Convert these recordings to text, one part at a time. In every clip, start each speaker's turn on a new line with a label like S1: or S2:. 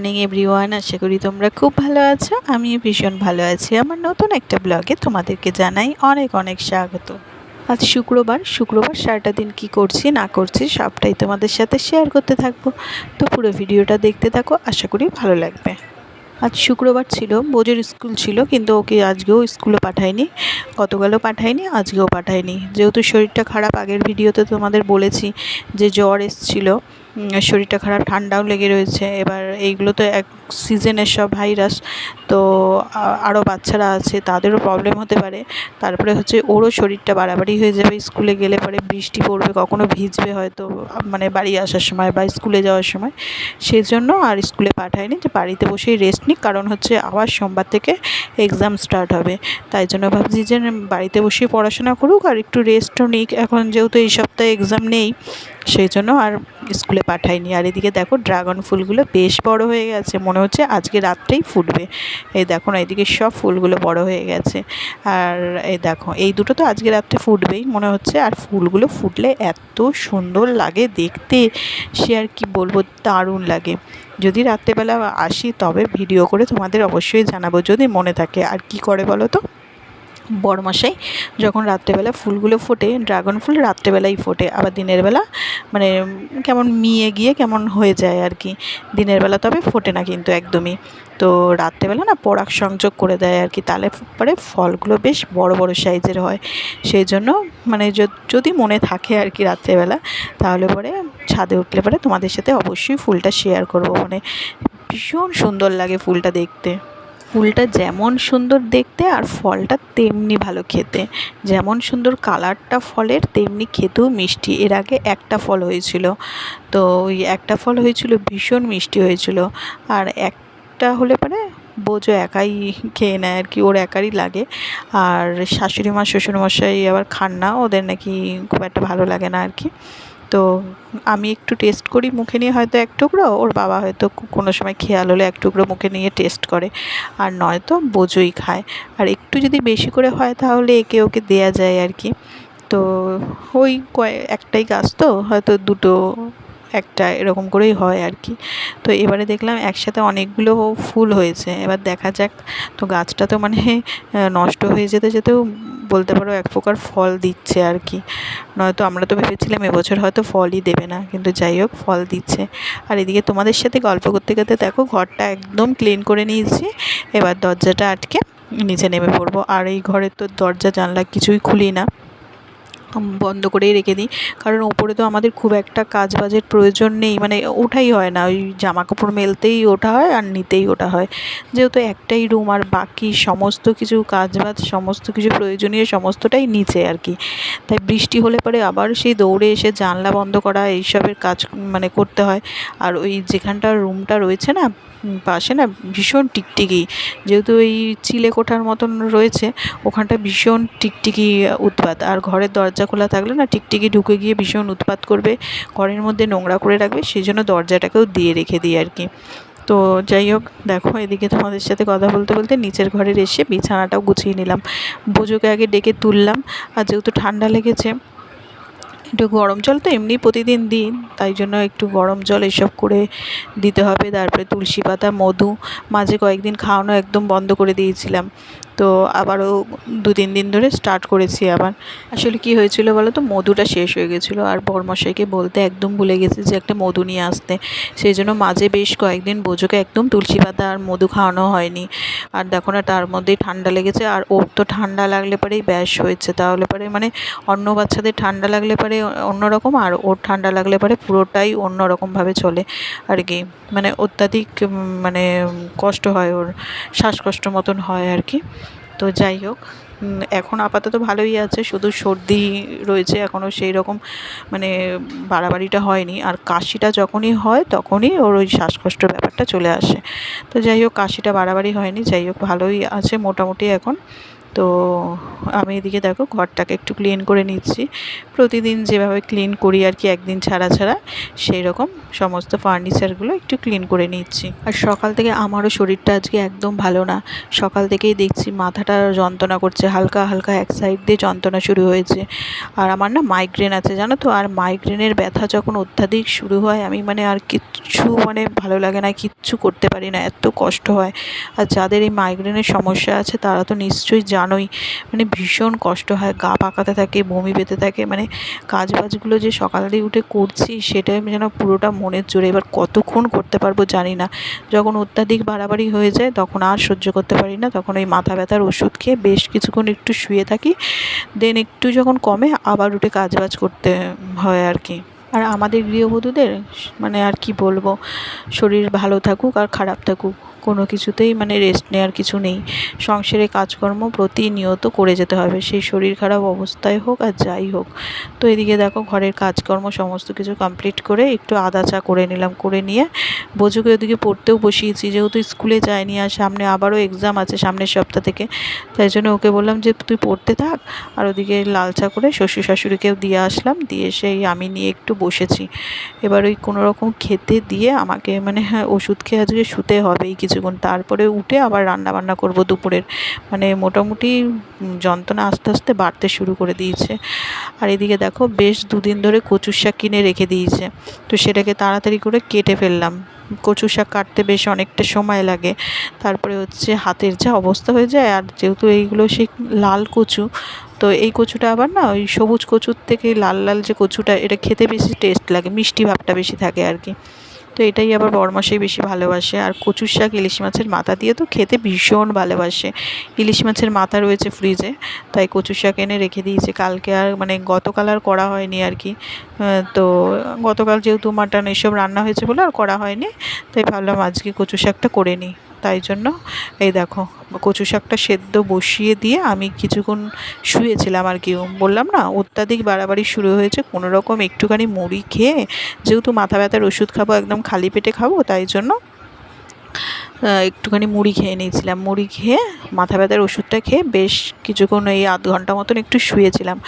S1: Morning everyone আশা করি তোমরা খুব ভালো আছো। আমি ভীষণ ভালো আছি। আমার নতুন একটা ব্লগে তোমাদেরকে জানাই অনেক অনেক স্বাগত। আজ শুক্রবার। শুক্রবার সারাটা দিন কি করছি, না করছি, সবটাই তোমাদের সাথে শেয়ার করতে থাকব। তো পুরো ভিডিওটা দেখতে থাকো। আশা করি ভালো লাগবে। আজ শুক্রবার ছিল বোঝের স্কুল ছিল, কিন্তু ওকে আজকেও স্কুলে পাঠায়নি গতকালও পাঠায়নি আজকেও পাঠায়নি যেহেতু শরীরটা খারাপ, আগের ভিডিওতে তোমাদের বলেছি যে জ্বর এসছিল। শরীরটা খারাপ, ঠান্ডাও লেগে রয়েছে। এবার এইগুলো তো এক সিজনের সব ভাইরাস, তো আরও বাচ্চারা আছে, তাদেরও প্রবলেম হতে পারে। তারপরে হচ্ছে ওরও শরীরটা বাড়াবাড়ি হয়ে যাবে, স্কুলে গেলে পরে বৃষ্টি পড়বে, কখনো ভিজবে হয়তো মানে বাড়ি আসার সময় বা স্কুলে যাওয়ার সময়। সেজন্য আর স্কুলে পাঠায়নি যে বাড়িতে বসেই রেস্ট নিক, কারণ হচ্ছে আবার সোমবার থেকে এক্সাম স্টার্ট হবে। তাই জন্য ভাবছি যে বাড়িতে বসেই পড়াশোনা করুক আর একটু রেস্টও নিক। এখন যেহেতু এই সপ্তাহে এক্সাম নেই সেই জন্য আর স্কুলে পাঠাইনি আর এদিকে দেখো ড্রাগন ফুলগুলো বেশ বড় হয়ে গেছে। মনে হচ্ছে আজকে রাত্রেই ফুটবে। এই দেখো না, এদিকে সব ফুলগুলো বড় হয়ে গেছে। আর এই দেখো, এই দুটো তো আজকে রাত্রে ফুটবেই মনে হচ্ছে। আর ফুলগুলো ফুটলে এত সুন্দর লাগে দেখতে। সে আর কি বলব, দারুণ লাগে। যদি রাত্রেবেলা আসি তবে ভিডিও করে তোমাদের অবশ্যই জানাব, যদি মনে থাকে। আর কি করে বলো তো? বড়মশাই যখন রাত্রেবেলা ফুলগুলো ফোটে, ড্রাগন ফুল রাত্রেবেলাই ফোটে। আবার দিনের বেলা মানে কেমন মিয়ে গিয়ে কেমন হয়ে যায় আর কি। দিনের বেলা তবে ফোটে না কিন্তু একদমই। তো রাত্রেবেলা না পরাগ সংযোগ করে দেয় আর কি। তাহলে পরে ফলগুলো বেশ বড় বড় সাইজের হয়। সেই জন্য মানে যদি মনে থাকে আর কি রাত্রেবেলা, তাহলে পরে ছাদে উঠলে পরে তোমাদের সাথে অবশ্যই ফুলটা শেয়ার করব। মানে ভীষণ সুন্দর লাগে ফুলটা দেখতে। ফুলটা যেমন সুন্দর দেখতে আর ফলটা তেমনি ভালো খেতে। যেমন সুন্দর কালারটা ফলের, তেমনি খেতেও মিষ্টি। এর আগে একটা ফল হয়েছিল। তো ওই একটা ফল হয়েছিল, ভীষণ মিষ্টি হয়েছিল। আর একটা হলে পরে বোঝো একাই খেয়ে নেয় আর কি, ওর একারই লাগে। আর শাশুড়ি মা, শ্বশুরমশাই আবার খান না, ওদের নাকি খুব একটা ভালো লাগে না আর কি। তো আমি একটু টেস্ট করি, মুখে নিয়ে হয়তো এক টুকরো, ওর বাবা হয়তো কোনো সময় খেয়াল হলে এক টুকরো মুখে নিয়ে টেস্ট করে। আর নয়তো বোঝোই খায়। আর একটু যদি বেশি করে হয় তাহলে একে ওকে দেয়া যায় আর কি। তো ওই কয়, একটাই গাছ তো, হয়তো দুটো, একটা এরকম করেই হয় আর কি। তো এবারে দেখলাম একসাথে অনেকগুলো ফুল হয়েছে। এবার দেখা যাক, তো গাছটা তো মানে নষ্ট হয়ে যেতে যেতেও বলতে পারো এক প্রকার ফল দিচ্ছে আর কি। নয়তো আমরা তো ভেবেছিলাম এবছর হয়তো ফলই দেবে না, কিন্তু যাই হোক, ফল দিচ্ছে। আর এদিকে তোমাদের সাথে গল্প করতে করতে দেখো, ঘরটা একদম ক্লিন করে নিয়েছি। এবার দরজাটা আটকে নিচে নেমে পড়ব। আর এই ঘরের তো দরজা জানলা কিছুই খুলি না। বন্ধ করেই রেখে দিই। কারণ ওপরে তো আমাদের খুব একটা কাজ বাজের প্রয়োজন নেই মানে ওঠাই হয় না। ওই জামা কাপড় মেলতেই ওঠা হয় আর নিতেই ওঠা হয়। যেহেতু একটাই রুম আর বাকি সমস্ত কিছু কাজ বাজ সমস্ত কিছু প্রয়োজনীয় সমস্তটাই নিচে আর কি। তাই বৃষ্টি হলে পরে আবার সেই দৌড়ে এসে জানলা বন্ধ করা, এইসবের কাজ মানে করতে হয়। আর ওই যেখানটা রুমটা রয়েছে না পাশে না, ভীষণ টিকটিকি। যেহেতু ওই চিলে কোঠার মতন রয়েছে, ওখানটা ভীষণ টিকটিকি উৎপাত। আর ঘরের দরজা খোলা থাকলে না টিকটিকি ঢুকে গিয়ে ভীষণ উৎপাত করবে, ঘরের মধ্যে নোংরা করে রাখবে, সেই জন্য দরজাটাকেও দিয়ে রেখে দিই আর কি। তো যাই হোক, দেখো এদিকে তোমাদের সাথে কথা বলতে বলতে নিচের ঘরের এসে বিছানাটাও গুছিয়ে নিলাম। বোঝোকে আগে ডেকে তুললাম, আর যেহেতু ঠান্ডা লেগেছে, একটু গরম জল তো এমনি প্রতিদিন দিই, তাই জন্য একটু গরম জল এসব করে দিতে হবে। তারপরে তুলসী পাতা, মধু, মাঝে কয়েকদিন খাওয়ানো একদম বন্ধ করে দিয়েছিলাম। তো আবারও দু তিন দিন ধরে স্টার্ট করেছি আবার। আসলে কি হয়েছিল বলো তো মধুটা শেষ হয়ে গেছিল আর বরমশাইকে বলতে একদম ভুলে গেছি যে একটা মধু নিয়ে আসতে। সেই জন্য মাঝে বেশ কয়েকদিন বোঝোকে একদম তুলসী পাতা আর মধু খাওয়ানো হয়নি। আর দেখো না, তার মধ্যেই ঠান্ডা লেগেছে আর ওর তো ঠান্ডা লাগলে পরেই ব্যাস হয়েছে। তাহলে পরে মানে অন্য বাচ্চাদের ঠান্ডা লাগলে পরে অন্যরকম আর ওর ঠান্ডা লাগলে পরে পুরোটাই অন্য রকমভাবে চলে আর কি। মানে অত্যাধিক মানে কষ্ট হয় ওর, শ্বাসকষ্ট মতন হয় আর কি। তো যাই হোক এখন আপাতত ভালোই আছে, শুধু সর্দি রয়েছে এখনও সেই রকম মানে বাড়াবাড়িটা হয়নি। আর কাশিটা যখনই হয় তখনই ওর ওই শ্বাসকষ্ট ব্যাপারটা চলে আসে। তো যাই হোক, কাশিটা বাড়াবাড়ি হয়নি, যাই হোক ভালোই আছে মোটামুটি এখন। তো আমি এদিকে দেখো ঘরটাকে একটু ক্লিন করে নিচ্ছি। প্রতিদিন যেভাবে ক্লিন করি আর কি, একদিন ছাড়া ছাড়া সেই রকম সমস্ত ফার্নিচারগুলো একটু ক্লিন করে নিচ্ছি। আর সকাল থেকে আমারও শরীরটা আজকে একদম ভালো না। সকাল থেকেই দেখছি মাথাটা যন্ত্রণা করছে, হালকা হালকা এক সাইড দিয়ে যন্ত্রণা শুরু হয়েছে। আর আমার না মাইগ্রেন আছে, জানো তো? আর মাইগ্রেনের ব্যথা যখন অত্যাধিক শুরু হয়, আমি মানে আর কিচ্ছু মানে ভালো লাগে না, কিচ্ছু করতে পারি না, এত কষ্ট হয়। আর যাদের এই মাইগ্রেনের সমস্যা আছে, তারা তো নিশ্চয়ই জানোই মানে ভীষণ কষ্ট হয়, গা পাকাতে থাকে, বমি পেতে থাকে মানে কাজ বাজগুলো যে সকাল উঠে করছি সেটাই আমি যেন পুরোটা মনের জোরে, এবার কতক্ষণ করতে পারব জানি না। যখন অত্যাধিক বাড়াবাড়ি হয়ে যায়, তখন আর সহ্য করতে পারি না, তখন ওই মাথা ব্যথার ওষুধ খেয়ে বেশ কিছুক্ষণ একটু শুয়ে থাকি দেন একটু যখন কমে আবার উঠে কাজ বাজ করতে হয় আর কি। আর আমাদের গৃহবধূদের মানে আর কি বলব, শরীর ভালো থাকুক আর খারাপ থাকুক। কোনো কিছুতেই মানে রেস্ট নেওয়ার কিছু নেই। সংসারে কাজকর্ম প্রতিনিয়ত করে যেতে হবে। সেই শরীর খারাপ অবস্থায় হোক আর যাই হোক। তো এদিকে দেখো ঘরের কাজকর্ম সমস্ত কিছু কমপ্লিট করে একটু আদা চা করে নিলাম, করে নিয়ে বোঝুকে ওদিকে পড়তেও বসিয়েছি। যেহেতু স্কুলে যায়নি আর সামনে আবারও এক্সাম আছে সামনের সপ্তাহ থেকে, তাই জন্য ওকে বললাম যে তুই পড়তে থাক আর ওদিকে লাল চা করে শ্বশুর শাশুড়িকেও দিয়ে আসলাম। দিয়ে সেই আমি নিয়ে একটু বসেছি। এবার ওই কোনো রকম খেতে দিয়ে আমাকে মানে হ্যাঁ ওষুধ খেয়ে আজকে শুতে হবে এই কিছুক্ষণ তারপরে উঠে আবার রান্না বান্না করব দুপুরের। মানে মোটামুটি যন্ত্রণা আস্তে আস্তে বাড়তে শুরু করে দিয়েছে। আর এদিকে দেখো বেশ দুদিন ধরে কচুর শাক কিনে রেখে দিয়েছে। তো সেটাকে তাড়াতাড়ি করে কেটে ফেললাম। কচু শাক কাটতে বেশ অনেকটা সময় লাগে। তারপরে হচ্ছে হাতের যা অবস্থা হয়ে যায়, আর যেহেতু এইগুলো সেই লাল কচু, তো এই কচুটা আবার না ওই সবুজ কচুর থেকে লাল লাল যে কচুটা, এটা খেতে বেশি টেস্ট লাগে, মিষ্টি ভাবটা বেশি থাকে আর কি। তো এটাই আবার বড়মাসাই বেশি ভালোবাসে। আর কচুর শাক, ইলিশ মাছের মাথা দিয়ে তো খেতে ভীষণ ভালোবাসে। ইলিশ মাছের মাথা রয়েছে ফ্রিজে তাই কচুর শাক এনে রেখে দিয়েছে। কালকে আর মানে গতকাল আর করা হয়নি আর কি। তো গতকাল যেহেতু মাটন এসব রান্না হয়েছে বলে আর করা হয়নি, তাই ভাবলাম আজকে কচু শাকটা করে নিই। তাই জন্য এই দেখো কচু শাকটা সেদ্ধ বসিয়ে দিয়ে আমি কিছুক্ষণ শুয়েছিলাম আর কি। বললাম না, অত্যাধিক বাড়াবাড়ি শুরু হয়েছে, কোনো রকম একটুখানি মুড়ি খেয়ে যেহেতু মাথা ব্যথার ওষুধ খাব, একদম খালি পেটে খাব, তাই জন্য একটুখানি মুড়ি খেয়ে নিয়েছিলাম। মুড়ি খেয়ে, মাথা ব্যথার ওষুধটা খেয়ে বেশ কিছুক্ষণ এই আধ ঘণ্টা মতন একটু শুয়েছিলাম।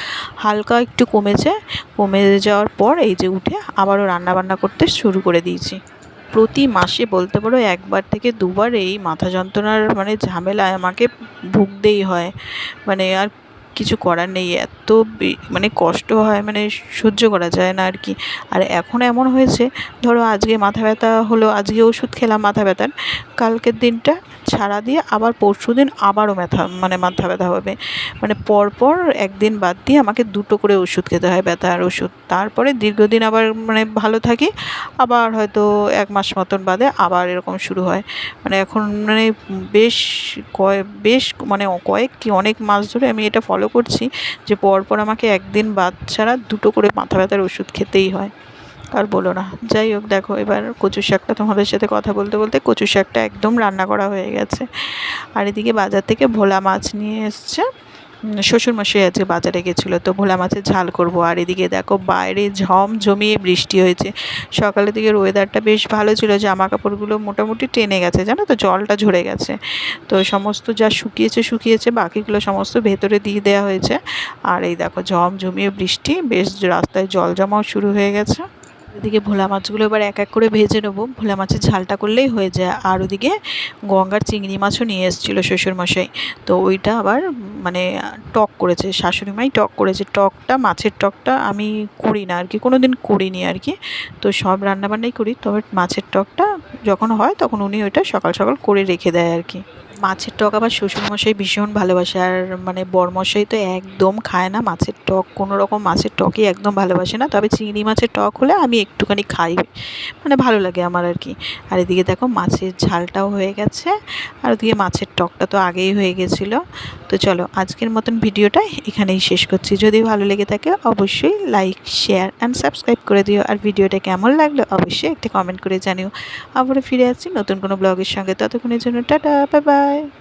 S1: হালকা একটু কমেছে, কমে যাওয়ার পর এই যে উঠে আবারও রান্না বান্না করতে শুরু করে দিয়েছি। প্রতি মাসে বলতে পারো একবার থেকে দুবার এই মাথা যন্ত্রণার মানে ঝামেলায় আমাকে ভুগতেই হয়। মানে আর কিছু করার নেই, এত মানে কষ্ট হয় মানে সহ্য করা যায় না আর কি। আর এখন এমন হয়েছে, ধরো আজকে মাথা ব্যথা হলো, আজকে ওষুধ খেলাম মাথা ব্যথার, কালকের দিনটা ছাড়া দিয়ে আবার পরশু দিন আবারও ব্যথা মানে মাথা ব্যথা হবে। মানে পরপর একদিন বাদ দিয়ে আমাকে দুটো করে ওষুধ খেতে হয় ব্যথার ওষুধ। তারপরে দীর্ঘদিন আবার মানে ভালো থাকি, আবার হয়তো এক মাস মতন বাদে আবার এরকম শুরু হয়। মানে এখন মানে বেশ কয়, বেশ মানে কয়েক কি অনেক মাস ধরে আমি এটা ফলো করছি যে পরপর আমাকে একদিন বাদ ছাড়া দুটো করে মাথা ব্যথার ওষুধ খেতেই হয়। আর বলো না। যাই হোক, দেখো, এবার কচু শাকটা তোমাদের সাথে কথা বলতে বলতে কচু শাকটা একদম রান্না করা হয়ে গেছে। আর এদিকে বাজার থেকে ভোলা মাছ নিয়ে এসছে। শ্বশুরমশাই আজকে বাজারে গেছিল, তো ভোলা মাছের ঝাল করব। আর এদিকে দেখো, বাইরে ঝম জমিয়ে বৃষ্টি হয়েছে। সকালের দিকে ওয়েদারটা বেশ ভালো ছিল জামা কাপড়গুলো মোটামুটি টেনে গেছে, জানো তো, জলটা ঝরে গেছে। তো সমস্ত যা শুকিয়েছে শুকিয়েছে, বাকিগুলো সমস্ত ভেতরে দিয়ে দেওয়া হয়েছে। আর এই দেখো, ঝম জমিয়ে বৃষ্টি, বেশ রাস্তায় জল জমাও শুরু হয়ে গেছে। এদিকে ভোলা মাছগুলো এবার এক এক করে ভেজে নেব। ভোলা মাছের ঝালটা করলেই হয়ে যায়। আর ওদিকে গঙ্গার চিংড়ি মাছও নিয়ে এসেছিল শ্বশুরমশাই। তো ওইটা আবার মানে টক করেছে। শাশুড়ি মাই টক করেছে। টকটা, মাছের টকটা আমি করি না আর কি কোনো দিন করিনি আর কি। তো সব রান্নাবান্নাই করি। তবে মাছের টকটা যখন হয় তখন উনি ওইটা সকাল সকাল করে রেখে দেয় আর কি। মাছের টক আবার শ্বশুরমশাই ভীষণ ভালোবাসে আর মানে বরমশাই তো একদম খায় না, মাছের টক, কোনো রকম মাছের টকই একদম ভালোবাসে না। তবে চিংড়ি মাছের টক হলে আমি একটুখানি খাই মানে ভালো লাগে আমার আর কি। আর এদিকে দেখো মাছের ঝালটাও হয়ে গেছে, আর ওদিকে মাছের টকটা তো আগেই হয়ে গেছিল। তো চলো আজকের মতন ভিডিওটা এখানেই শেষ করছি। যদি ভালো লেগে থাকে অবশ্যই লাইক, শেয়ার অ্যান্ড সাবস্ক্রাইব করে দিও। আর ভিডিওটা কেমন লাগল অবশ্যই একটা কমেন্ট করে জানিও। আবারও ফিরে আসছি নতুন কোনো ব্লগের সঙ্গে। ততক্ষণের জন্য টাটা বাই বাই